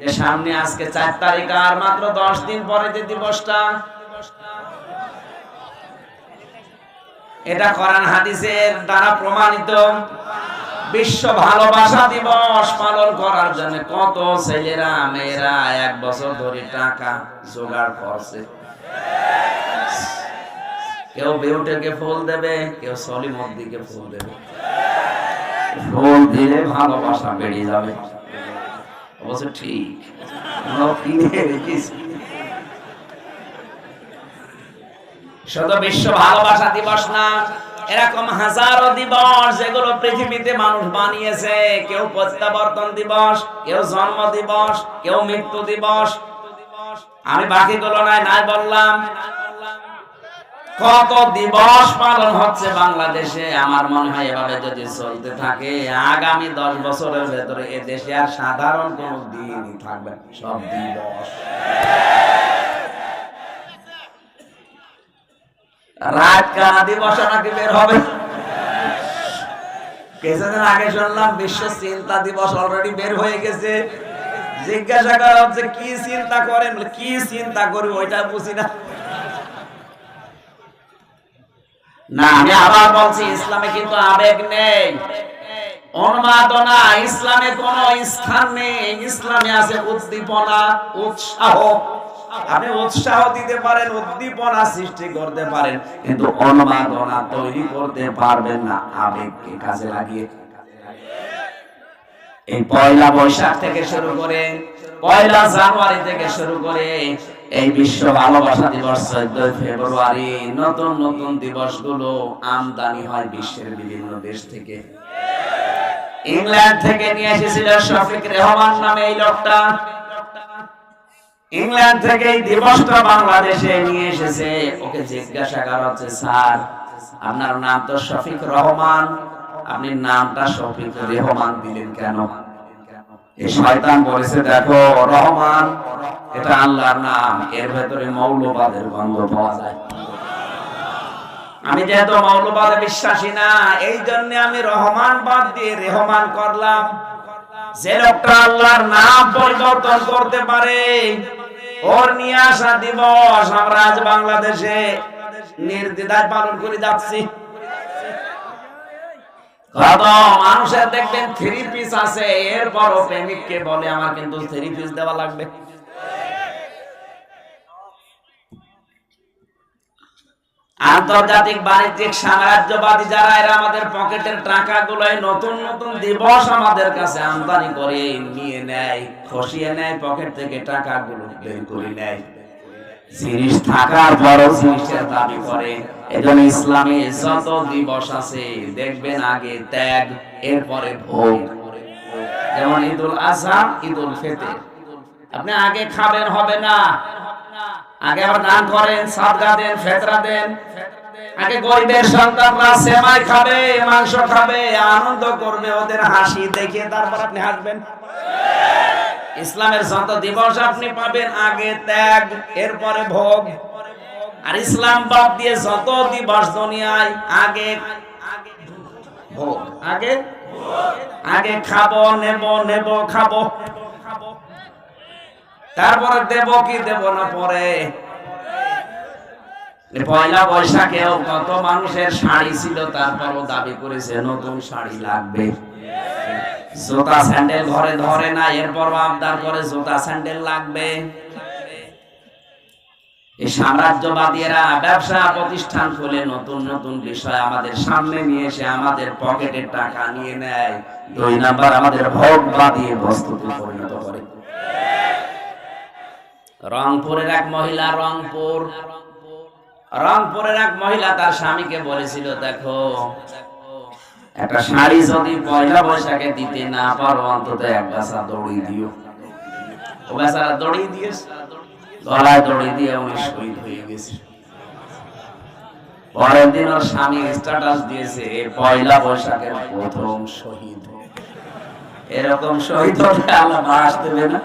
যে সামনে আজকে চার তারিখ আর মাত্র দশ দিন পরে যে দিবসটা, এটা কোরআন হাদিসের দ্বারা প্রমাণিত। বিশ্ব ভালোবাসা দিবস পালন করার জন্য কত ছেলেরা, মেয়েরা এক বছর ধরে টাকা জোগাড় করছে। কেউ বেউটেকে ফুল দেবে, কেউ সলিমদ্দিকে ফুল দেবে। ফুল দিলে ভালোবাসা বেড়ে যাবে। অবশ্য ঠিক? শুধু বিশ্ব ভালোবাসা দিবস না, এরকম হাজারো দিবস যেগুলো পৃথিবীতে মানুষ বানিয়েছে। কেউ প্রত্যাবর্তন দিবস, কেউ জন্ম দিবস, কেউ মৃত্যু দিবস। আমি বাকিগুলো নাই নাই বললাম। কত দিবস পালন হচ্ছে বাংলাদেশে? আমার মনে হয় এভাবে যদি চলতে থাকে, আগামী দশ বছরের ভেতরে এ দেশে আর সাধারণ কোন দিনই থাকবে সব দিবস। রাত কানা দিবস নাকি বের হবে। কিছুদিন আগে শুনলাম বিশ্ব চিন্তা দিবস অলরেডি বের হয়ে গেছে। জিজ্ঞাসা করা হচ্ছে, কি চিন্তা করেন? কি চিন্তা করি ওইটা বুঝি না। না, আমি আবার বলছি, ইসলামে কিন্তু আবেগ নেই। অনুমাদনা ইসলামে কোন স্থান নেই। ইসলামে আছে উদ্দীপনা, উৎসাহ। আপনি উৎসাহ দিতে পারেন, উদ্দীপনা সৃষ্টি করতে পারেন, কিন্তু অনুমাদনা তৈরি করতে পারবেন না। আবেগকে কাজে লাগিয়ে এই পয়লা বৈশাখ থেকে শুরু করে পয়লা জানুয়ারি থেকে শুরু করে এই বিশ্ব ভালোবাসা দিবস চোদ্দই ফেব্রুয়ারি নতুন নতুন দিবসগুলো আমদানি হয় বিশ্বের বিভিন্ন দেশ থেকে। ইংল্যান্ড থেকে নিয়ে এসেছিল শফিক রেহমান নামে এই লোকটা। ইংল্যান্ড থেকে এই দিবসটা বাংলাদেশে নিয়ে এসেছে। ওকে জিজ্ঞাসা করা হচ্ছে, স্যার, আপনার নাম তো শফিক রহমান। আপনি নামটা শফিক রেহমান দিলেন কেন? এই শয়তান বলেছে, দেখো, রহমান, এটা আল্লাহর নাম। এর ভেতরে মৌলবাদের গন্ধ পাওয়া যায়। আমি যেহেতু মৌলবাদে বিশ্বাসী না, এই জন্য আমি রহমান বাদ দিয়ে রেহমান করলাম। যে লোকটা আল্লাহর নাম পরিবর্তন করতে পারে, ওর নিয়ে আসা দিবস, আমরা আজ বাংলাদেশে নির্দ্বিধায় পালন করে যাচ্ছি। মানুষের দেখবেন থ্রি পিস আছে, এরপরও প্রেমিককে বলে আমার কিন্তু থ্রি পিস দেওয়া লাগবে। আন্তর্জাতিক বাণিজ্যিক সাম্রাজ্যবাদী যারা, এরা আমাদের পকেটের টাকা টাকাগুলো নতুন নতুন দিবস আমাদের কাছে আমদানি করে নিয়ে নেয়, খসিয়ে নেয়, পকেট থেকে টাকাগুলো বের করে নেয়। জিনিস থাকার পরও জিনিসের দাবি করে। এজন্য ইসলামে যত দিবস আছে, দেখবেন আগে ত্যাগ, এরপরে ভোগ। যেমন ঈদুল আজহা, ঈদুল ফিতর। আপনি আগে খাবেন, হবে না। আগে আবার দান করেন, সাদগা দেন, ফেতরা দেন। আগে গরিবের সন্তানরা সেমাই খাবে, মাংস খাবে, আনন্দ করবে, ওদের হাসি দেখে তারপর আপনি হাসবেন ইসলামের যত দিবস আপনি পাবেন, আগে ত্যাগ, এরপরে ভোগ। আর ইসলাম বাদ দিয়ে যত দিবস দুনিয়ায়, আগে ভোগ। আগে? আগে খাব, নেব নেব, খাব। তারপরে দেব কি দেব না পরে? পয়লা বৈশাখেও কত মানুষের শাড়ি ছিল, তারপরও দাবি করেছে, নতুন শাড়ি লাগবে। জুতা স্যান্ডেল ঘরে ধরে না এরপর আবদার করে জুতা স্যান্ডেল লাগবে। এই সাম্রাজ্যবাদীরা ব্যবসা প্রতিষ্ঠান খুলে নতুন নতুন বিষয় আমাদের সামনে নিয়ে এসে আমাদের পকেটের টাকা নিয়ে নেয়। দুই নাম্বার আমাদের ভোগ বাদিয়ে বস্তুতে পরিণত করে। রংপুরের এক মহিলা, রংপুর। রংপুরের এক মহিলা তার স্বামীকে বলেছিল, দেখো একটা শাড়ি যদি পয়লা বৈশাখে দিতে না পারো অন্তত এক গাছা দড়ি দিও। ও বেচারা দড়ি দিয়েছে গলায় দড়ি দিয়ে উনি শহীদ হয়ে গেছে। পরের দিন ওর স্বামী স্ট্যাটাস দিয়েছে পয়লা বৈশাখের প্রথম শহীদ। এরকম শহীদ হলে আল্লাহ বাস দেবে না?